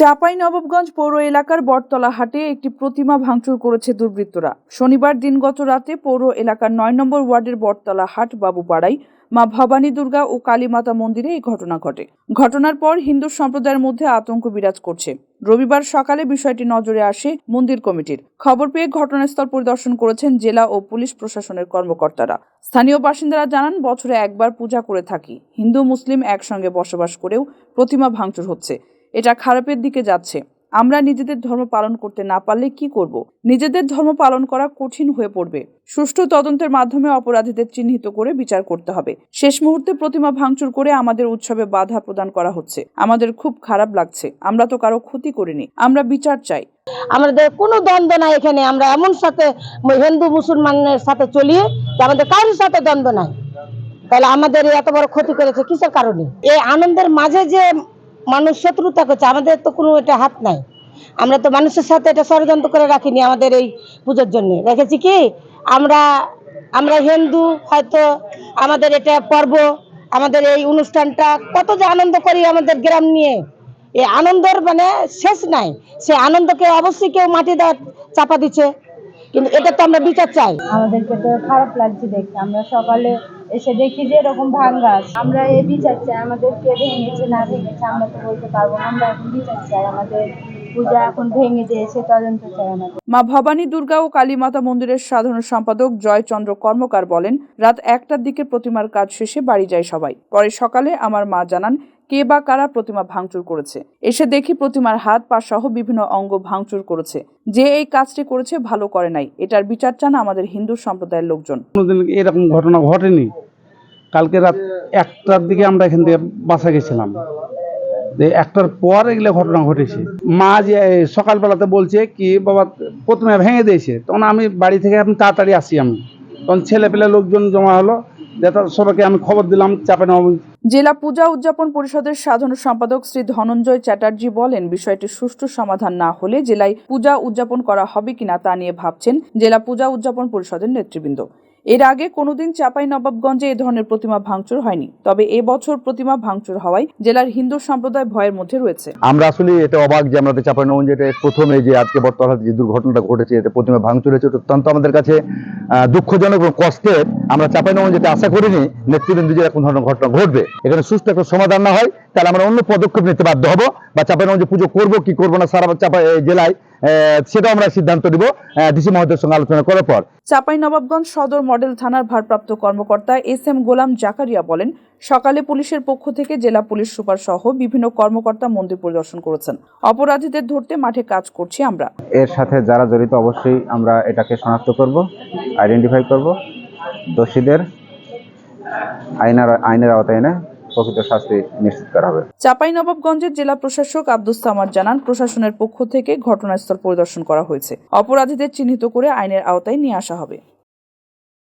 চাপাই নবাবগঞ্জ পৌর এলাকার বটতলা হাটে একটি প্রতিমা ভাঙচুর করেছে দুর্বৃত্তরা। শনিবার দিনগত রাতে পৌর এলাকার নয় নম্বর ওয়ার্ডের বটতলা হাট বাবুপাড়ায় মা ভবানী দুর্গা ও কালীমাতা মন্দিরে এই ঘটনা ঘটে। ঘটনার পর হিন্দু সম্প্রদায়ের মধ্যে আতঙ্ক বিরাজ করছে। রবিবার সকালে বিষয়টি নজরে আসে মন্দির কমিটির। খবর পেয়ে ঘটনাস্থল পরিদর্শন করেছেন জেলা ও পুলিশ প্রশাসনের কর্মকর্তারা। স্থানীয় বাসিন্দারা জানান, বছরে একবার পূজা করে থাকি। হিন্দু, মুসলিম একসঙ্গে বসবাস করেও প্রতিমা ভাঙচুর হচ্ছে। এটা খারাপের দিকে যাচ্ছে। আমরা নিজেদের ধর্ম পালন করতে না পারলে কি করব? নিজেদের ধর্ম পালন করা কঠিন হয়ে পড়বে। সুষ্ঠু তদন্তের মাধ্যমে অপরাধীদের চিহ্নিত করে বিচার করতে হবে। শেষ মুহূর্তে প্রতিমা ভাঙচুর করে আমাদের উৎসবে বাধা প্রদান করা হচ্ছে। আমাদের খুব খারাপ লাগছে। আমরা তো কারও ক্ষতি করিনি। আমরা বিচার চাই। আমাদের কোনো দ্বন্দ্ব নাই এখানে। আমরা এমন সাথে হিন্দু, মুসলমানের সাথে চলি যে আমাদের কারোর সাথে দ্বন্দ্ব নাই। তাহলে আমাদের এত বড় ক্ষতি করেছে কিসের কারণে? এই আনন্দের মাঝে যে মানুষ শত্রুতা করছে, আমাদের তো কোনো এটা হাত নাই। আমরা তো মানুষের সাথে এটা ষড়যন্ত্র করে রাখিনি আমাদের এই পুজোর জন্য। রেখেছি কি? আমরা আমরা হিন্দু, হয়তো আমাদের এটা পর্ব, আমাদের এই অনুষ্ঠানটা কত যে আনন্দ করি আমাদের গ্রাম নিয়ে। এই আনন্দর মানে শেষ নাই। সে আনন্দকে অবশ্যই কেউ মাটি দেওয়া চাপা দিচ্ছে। কিন্তু এটা তো আমরা বিচার চাই। আমাদেরকে তো খারাপ লাগছে দেখতে। আমরা সকালে এসে দেখি যে এরকম ভাঙ্গাস আমরা এই বিচার চাই আমাদের কে ভেঙেছে না ভেঙেছে আমরা তো বলতে পারব না আমরা এখন বিচার চাই আমাদের পূজা এখন ভেঙে দিয়েছে তদন্ত চাই আমাদের। মা ভবানী দুর্গা ও কালীমাতা মন্দিরের সাধারণ সম্পাদক জয়চন্দ্র কর্মকার বলেন রাত একটার দিকে প্রতিমার কাজ শেষে বাড়ি যায় সবাই। পরে সকালে আমার মা জানান কে বা কারা প্রতিমা ভাঙচুর করেছে? এসে দেখি প্রতিমার হাত পা সহ বিভিন্ন অঙ্গ ভাঙচুর করেছে। যে এই কাজটি করেছে ভালো করে নাই। এটার বিচার চান আমাদের হিন্দু সম্প্রদায়ের লোকজন। এরকম ঘটনা ঘটেনি? কালকে রাত একটার দিকে আমরা এখান থেকে বাসা গেছিলাম। একটার পর এগুলো ঘটনা ঘটেছে। মা যে সকালবেলাতে বলছে কি, বাবা, প্রথমে ভেঙে দিয়েছে। তখন আমি বাড়ি থেকে এখন তাড়াতাড়ি আসি আমি। তখন ছেলে পেলে লোকজন জমা হলো। আমি খবর দিলাম জেলা পূজা উদযাপন পরিষদের সাধারণ সম্পাদক শ্রী ধনঞ্জয় চ্যাটার্জি বলেন, বিষয়টি সুষ্ঠু সমাধান না হলে জেলায় পূজা উদযাপন করা হবে কিনা তা নিয়ে ভাবছেন জেলা পূজা উদযাপন পরিষদের নেতৃবৃন্দ। এর আগে কোনোদিন চাপাই নবাবগঞ্জে এ ধরনের প্রতিমা ভাঙচুর হয়নি। তবে এবছর প্রতিমা ভাঙচুর হওয়ায় জেলার হিন্দু সম্প্রদায় ভয়ের মধ্যে রয়েছে। আমরা আসলে এটা অবাক যে আমাদের চাপানগঞ্জ এটা প্রথমে যে আজকে বর্তমানে যে দুর্ঘটনাটা ঘটেছে এটা প্রতিমা ভাঙচুর হয়েছে অত্যন্ত আমাদের কাছে দুঃখজনক এবং কষ্টের। আমরা চাপানগঞ্জ যেটা আশা করিনি, নেতৃবৃন্দ যে এরকম ধরনের ঘটনা ঘটবে। এখানে সুস্থ একটা সমাধান না হয়, তাহলে আমরা অন্য পদক্ষেপ নিতে বাধ্য হব বা চাপানগঞ্জে পুজো করব, কি করব না, সারা চাপা এই জেলায় সেটাও আমরা সিদ্ধান্ত দিব ডিসি মহোদয়ের সঙ্গে আলোচনা করার পর। চাপাই নবাবগঞ্জ সদর মডেল থানার ভারপ্রাপ্ত কর্মকর্তা এস এম গোলাম জাকারিয়া বলেন সকালে পুলিশের পক্ষ থেকে জেলা পুলিশ সুপার সহ বিভিন্ন কর্মকর্তা মন্দির পরিদর্শন করেছেন। অপরাধীদের ধরতে মাঠে কাজ করছি আমরা। এর সাথে যারা জড়িত অবশ্যই আমরা এটাকে শনাক্ত করব আইডেন্টিফাই করব। দোষীদের আইনের আইনের আওতায় এনে প্রকৃত শাস্তি নিশ্চিত করা হবে। চাপাই জেলা প্রশাসক আব্দুস সামাদ জানান, প্রশাসনের পক্ষ থেকে ঘটনাস্থল পরিদর্শন করা হয়েছে। অপরাধীদের চিহ্নিত করে আইনের আওতায় নিয়ে আসা হবে।